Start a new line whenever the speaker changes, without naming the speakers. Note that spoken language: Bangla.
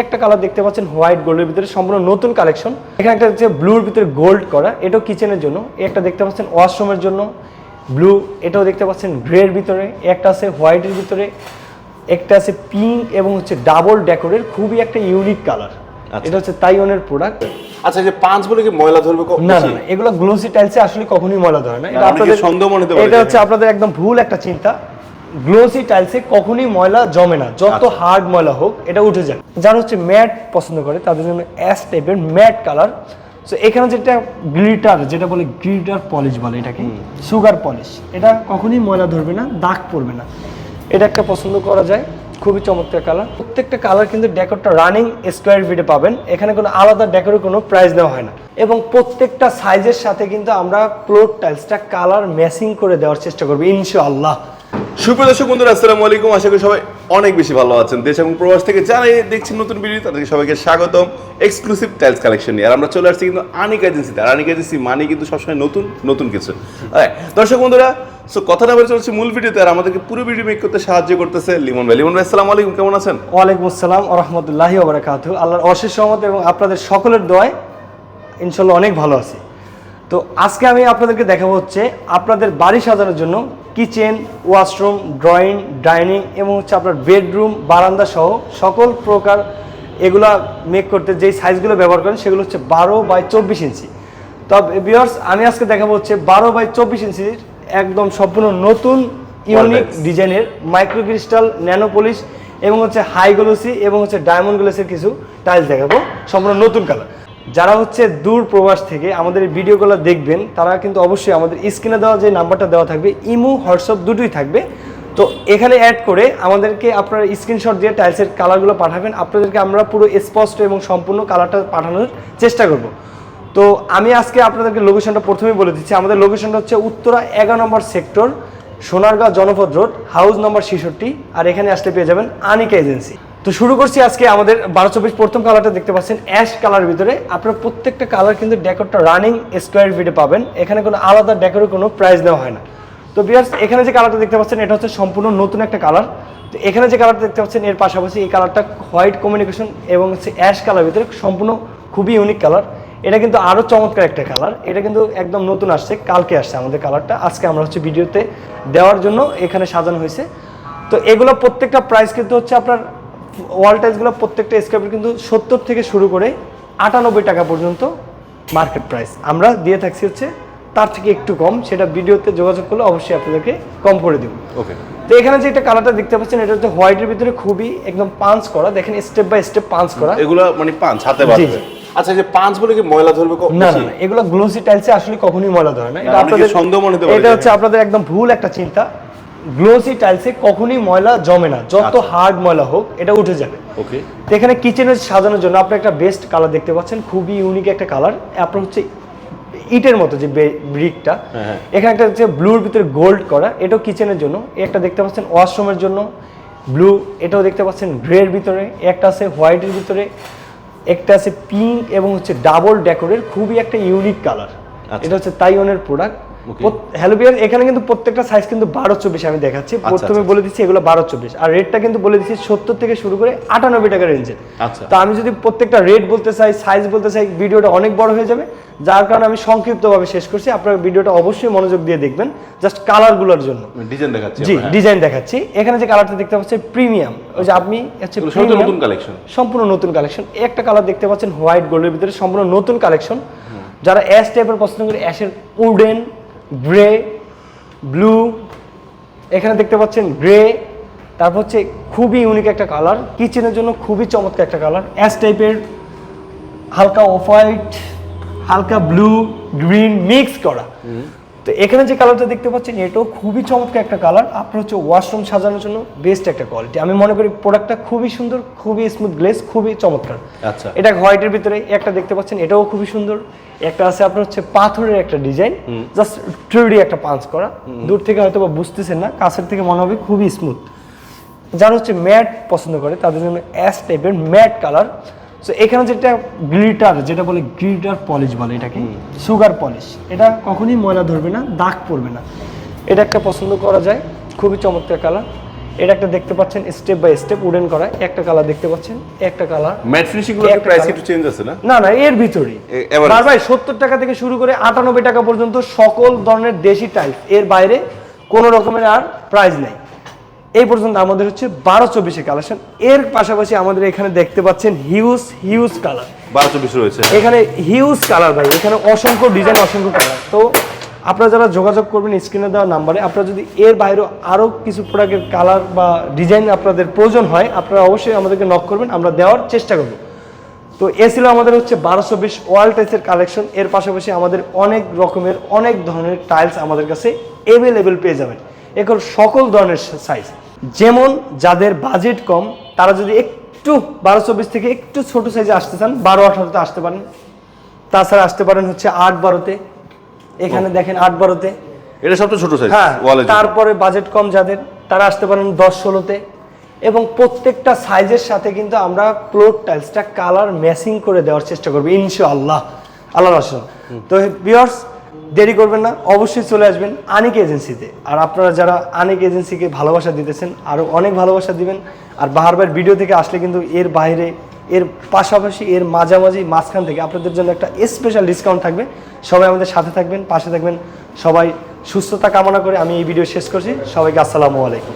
একটা কালার দেখতে পাচ্ছেন হোয়াইট গোল্ডের ভিতরে সম্পূর্ণ নতুন কালেকশন এখানে একটা হচ্ছে ব্লুর ভিতরে গোল্ড করা এটাও কিচেনের জন্য। একটা দেখতে পাচ্ছেন ওয়াশরুমের জন্য ব্লু এটাও দেখতে পাচ্ছেন গ্রের ভিতরে। একটা আছে হোয়াইটের ভিতরে একটা আছে পিঙ্ক এবং হচ্ছে ডাবল ডেকোরের খুবই একটা ইউনিক কালার
আচ্ছা।
এটা হচ্ছে তাইওয়ানের প্রোডাক্ট
আচ্ছা যে পাঁচ বলে কি ময়লা ধরবে
না না এগুলো গ্লোসি টাইলসে আসলে কখনোই ময়লা ধরে না। এটা আপনাদের
সন্দেহ মনে
এটা হচ্ছে আপনাদের একদম ভুল একটা চিন্তা। গ্লোসি টাইলসে কখনোই ময়লা জমে না। যত
আচ্ছা।
হার্ড ময়লা হোক এটা উঠে যায়। যারা হচ্ছে ম্যাট পছন্দ করে তাদের জন্য অ্যাশ টাইপের ম্যাট কালার সো এখানে যেটা গ্লিটার যেটা বলে গ্লিটার পলিশ বলে এটাকে সুগার পলিশ এটা কখনই ময়লা ধরবে না দাগ পড়বে না। এটা একটা পছন্দ করা যায় খুবই চমৎকার কালার প্রত্যেকটা কালার কিন্তু ডেকোরটা রানিং স্কোয়ার ফিটে পাবেন। এখানে কোনো আলাদা ডেকোরের কোনো প্রাইস দেওয়া হয় না। এবং প্রত্যেকটা সাইজের সাথে কিন্তু আমরা ফ্লোর টাইলসটা কালার ম্যাচিং করে দেওয়ার চেষ্টা করব ইনশাআল্লাহ।
সুপ্রিয় দর্শক বন্ধুরা আসসালামু আলাইকুম। আশা করি সবাই অনেক বেশি ভালো আছেন। দেশ এবং প্রবাস থেকে যারা দেখছেন নতুন ভিডিও তাদেরকে সবাইকে স্বাগতম। এক্সক্লুসিভ টাইলস কালেকশন নিয়ে। আর আমরা চলে আসছি কিন্তু আনিক এজেন্সিতে আর আনিক এজেন্সি মানে কিন্তু সবসময় নতুন নতুন কিছু। হ্যাঁ, দর্শক বন্ধুরা সো কথা না বলে চলছে মূল ভিডিওতে আর আমাদেরকে পুরো ভিডিও মেক করতে সাহায্য করতেছে লিমন ভাই। লিমন ভাই আসসালামু আলাইকুম। কেমন আছেন?
ওয়ালাইকুম আসসালাম রহমতুল্লাহি ওবরাকাতু আল্লাহর অশেষ সহমত এবং আপনাদের সকলের দোয়ায় ইনশাল্লাহ অনেক ভালো আছি। তো আজকে আমি আপনাদেরকে দেখাবো হচ্ছে আপনাদের বাড়ি সাজানোর জন্য কিচেন ওয়াশরুম ড্রয়িং ডাইনিং এবং হচ্ছে আপনার বেডরুম বারান্দা সহ সকল প্রকার এগুলা মেক করতে যেই সাইজগুলো ব্যবহার করেন সেগুলো হচ্ছে বারো বাই চব্বিশ ইঞ্চি। তবে বিয়ার্স আমি আজকে দেখাবো হচ্ছে বারো বাই চব্বিশ ইঞ্চির একদম সম্পূর্ণ নতুন ইউনিক ডিজাইনের মাইক্রো ক্রিস্টাল ন্যানোপলিশ এবং হচ্ছে হাই গ্লোসি এবং হচ্ছে ডায়মন্ড গ্লোসের কিছু টাইলস দেখাবো। সম্পূর্ণ নতুন কালার যারা হচ্ছে দূর প্রবাস থেকে আমাদের ভিডিওগুলো দেখবেন, তারা কিন্তু অবশ্যই আমাদের স্ক্রিনে দেওয়া যে নাম্বারটা দেওয়া থাকবে, ইমো, হোয়াটসঅ্যাপ দুটোই থাকবে। তো এখানে অ্যাড করে আমাদেরকে আপনার স্ক্রিনশট দিয়ে টাইলসের কালারগুলো পাঠাবেন, আপনাদেরকে আমরা পুরো স্পষ্ট এবং সম্পূর্ণ কালারটা পাঠানোর চেষ্টা করব। তো আমি আজকে আপনাদেরকে লোকেশনটা প্রথমেই বলে দিচ্ছি, আমাদের লোকেশনটা হচ্ছে উত্তরা এগারো নম্বর সেক্টর সোনারগাঁও জনপদ রোড হাউস নম্বর ছেষট্টি, আর এখানে আসলে পেয়ে যাবেন আনিকা এজেন্সি তো শুরু করছি আজকে আমাদের বারো চব্বিশ প্রথম কালারটা দেখতে পাচ্ছেন অ্যাশ কালার ভিতরে। আপনার প্রত্যেকটা কালার কিন্তু ডেকোরটা রানিং স্কোয়ার ফিটে পাবেন। এখানে কোনো আলাদা ডেকোরের কোনো প্রাইস দেওয়া হয় না। তো বিয়ার্স এখানে যে কালারটা দেখতে পাচ্ছেন, এটা হচ্ছে সম্পূর্ণ নতুন একটা কালার তো এখানে যে কালারটা দেখতে পাচ্ছেন, এর পাশাপাশি এই কালারটা হোয়াইট কমিউনিকেশন এবং হচ্ছে অ্যাশ কালার ভিতরে সম্পূর্ণ খুবই ইউনিক কালার এটা কিন্তু আরও চমৎকার একটা কালার এটা কিন্তু একদম নতুন আসছে, কালকে আসছে আমাদের কালারটা আজকে আমরা হচ্ছে ভিডিওতে দেওয়ার জন্য এখানে সাজানো হয়েছে। তো এগুলো প্রত্যেকটা প্রাইস কিন্তু হচ্ছে আপনার ওয়াল টাইলসগুলো প্রত্যেকটা স্কোয়ার কিন্তু সত্তর থেকে শুরু করে আটানব্বই টাকা পর্যন্ত মার্কেট প্রাইস আমরা দিয়ে থাকছি হচ্ছে তার থেকে একটু কম সেটা ভিডিওতে যোগাযোগ করলে অবশ্যই আপনাদেরকে কম করে দেবো।
ওকে
তো এখানে যে একটা কালারটা দেখতে পাচ্ছেন এটা হচ্ছে হোয়াইটের ভিতরে খুবই একদম পাঞ্চ করা। দেখেন স্টেপ বাই স্টেপ পাঞ্চ করা।
এগুলো মানে পাঁচ হাতে
জি,
বাঁধবে আচ্ছা যে পাঁচ বলে কি ময়লা ধরবে
না না এগুলো গ্লোসি টাইলসে আসলে কখনোই ময়লা ধরে না। এটা আপনাদের
সন্দেহ মনে হতে পারে
এটা হচ্ছে আপনাদের একদম ভুল একটা চিন্তা। গ্লোসি টাইলসে কখনোই ময়লা জমে না। যত
আচ্ছা।
হার্ড ময়লা হোক এটা উঠে যাবে।
ওকে।
এখানে কিচেনে সাজানোর জন্য আপনি একটা বেস্ট কালার দেখতে পাচ্ছেন খুবই ইউনিক একটা কালার আপনার হচ্ছে ইটের মতো যে ব্রিকটা
হ্যাঁ, হ্যাঁ।
এখানে একটা হচ্ছে ব্লুর ভিতরে গোল্ড করা। এটাও কিচেনের জন্য। একটা দেখতে পাচ্ছেন ওয়াশরুমের জন্য। ব্লু এটাও দেখতে পাচ্ছেন গ্রের ভিতরে। একটা আছে হোয়াইটের ভিতরে। একটা আছে পিঙ্ক এবং হচ্ছে ডাবল ডেকোরের খুবই একটা ইউনিক কালার
আচ্ছা।
এটা হচ্ছে তাইওয়ানের প্রোডাক্ট. হ্যালো বিয়ার এখানে কিন্তু প্রত্যেকটা সাইজ কিন্তু বারো চব্বিশ আমি দেখাচ্ছি।
আচ্ছা,
প্রথমে
আচ্ছা।
বলে দিচ্ছি এগুলো বারো চব্বিশ। আর রেটটা কিন্তু বলে দিচ্ছি সত্তর থেকে শুরু করে আটানব্বই টাকা রেঞ্জে
আচ্ছা।
তো আমি যদি প্রত্যেকটা রেট বলতে চাই সাইজ বলতে চাই ভিডিওটা অনেক বড় হয়ে যাবে। যার কারণে আমি সংক্ষিপ্তভাবে শেষ করছি। আপনার ভিডিওটা অবশ্যই মনোযোগ দিয়ে দেখবেন জাস্ট কালারগুলোর জন্য।
ডিজাইন দেখাচ্ছি
জি
হ্যাঁ।
ডিজাইন দেখাচ্ছি। এখানে যে কালারটা দেখতে পাচ্ছেন প্রিমিয়াম ওই যে আপনি হচ্ছে
নতুন কালেকশন
সম্পূর্ণ নতুন কালেকশন একটা কালার দেখতে পাচ্ছেন হোয়াইট গোল্ডের ভিতরে সম্পূর্ণ নতুন কালেকশন যারা অ্যাশ টাইপের পছন্দ করে অ্যাশের উডেন গ্রে, ব্লু, এখানে দেখতে পাচ্ছেন গ্রে, তারপর হচ্ছে খুবই ইউনিক একটা কালার কিচেনের জন্য খুবই চমৎকার একটা কালার অ্যাস টাইপের হালকা অফ হোয়াইট হালকা ব্লু গ্রিন মিক্স করা। তো এখানে যে কালারটা দেখতে পাচ্ছেন এটাও খুবই চমৎকার একটা কালার আপনার হচ্ছে ওয়াশরুম সাজানোর জন্য বেস্ট একটা কোয়ালিটি আমি মনে করি প্রোডাক্টটা খুবই সুন্দর খুবই স্মুথ গ্লেস খুবই চমৎকার।
আচ্ছা।
এটা হোয়াইটের ভিতরে একটা দেখতে পাচ্ছেন এটাও খুবই সুন্দর। একটা আছে আপনার হচ্ছে পাথরের একটা ডিজাইন জাস্ট ট্রেডি একটা পাঞ্চ করা। দূর থেকে হয়তো বা বুঝতেছেন না কাছের থেকে মনে হবে খুবই স্মুথ যারা হচ্ছে ম্যাট পছন্দ করে তাদের জন্য অ্যাশ টাইপের ম্যাট কালার সো এখানে যেটা গ্লিটার যেটা বলে গ্লিটার পলিশ বলে এটাকে সুগার পলিশ এটা কখনোই ময়লা ধরবে না দাগ পড়বে না। এটা একটা পছন্দ করা যায় খুবই চমৎকার কালার। এটা একটা দেখতে পাচ্ছেন স্টেপ বাই স্টেপ উডেন করা একটা কালার দেখতে পাচ্ছেন একটা কালার।
ম্যাট ফিনিশিংগুলো
একটা
প্রাইস একটু চেঞ্জ আছে না?
না না এর ভিতরেই।
এ-
ভাই সত্তর টাকা থেকে শুরু করে আটানব্বই টাকা পর্যন্ত সকল ধরনের দেশি টাইপের বাইরে কোনো রকমের আর প্রাইস নেই। এই পর্যন্ত আমাদের হচ্ছে বারো চব্বিশে কালেকশন। এর পাশাপাশি আমাদের এখানে দেখতে পাচ্ছেন হিউজ হিউজ কালার
বারো চব্বিশ রয়েছে।
এখানে হিউজ কালার ভাই এখানে অসংখ্য ডিজাইন অসংখ্য কালার তো আপনারা যারা যোগাযোগ করবেন স্ক্রিনে দেওয়া নাম্বারে আপনারা যদি এর বাইরেও আরও কিছু প্রোডাক্টের কালার বা ডিজাইন আপনাদের প্রয়োজন হয় আপনারা অবশ্যই আমাদেরকে নক করবেন আমরা দেওয়ার চেষ্টা করব। তো এ ছিল আমাদের হচ্ছে বারোশো বিশ ওয়াল টাইসের কালেকশন এর পাশাপাশি আমাদের অনেক রকমের অনেক ধরনের টাইলস আমাদের কাছে অ্যাভেলেবেল পেয়ে যাবেন। এখন সকল ধরনের সাইজ যেমন যাদের বাজেট কম তারা যদি একটু বারো চব্বিশ থেকে একটু ছোট সাইজে আসতে চান বারো আঠারোতে আসতে পারেন। তাছাড়া আসতে পারেন হচ্ছে আট বারোতে। এখানে দেখেন আট বারোতে।
এটা সবচেয়ে ছোট সাইজ
হ্যাঁ তারপরে বাজেট কম যাদের তারা আসতে পারেন দশ ষোলোতে। এবং প্রত্যেকটা সাইজের সাথে কিন্তু আমরা ফ্লোর টাইলসটা কালার ম্যাচিং করে দেওয়ার চেষ্টা করব ইনশাআল্লাহ। আল্লাহ রসুন তো ভিউয়ার্স দেরি করবেন না, অবশ্যই চলে আসবেন আনিক এজেন্সিতে। আর আপনারা যারা আনিক এজেন্সিকে ভালোবাসা দিতেছেন আরও অনেক ভালোবাসা দিবেন। আর বারবার ভিডিও থেকে আসলে কিন্তু এর বাইরে, এর পাশাপাশি, এর মাঝামাঝি মাঝখান থেকে আপনাদের জন্য একটা স্পেশাল ডিসকাউন্ট থাকবে। সবাই আমাদের সাথে থাকবেন, পাশে থাকবেন। সবাই সুস্থতা কামনা করে আমি এই ভিডিও শেষ করছি। সবাইকে আসসালামু আলাইকুম।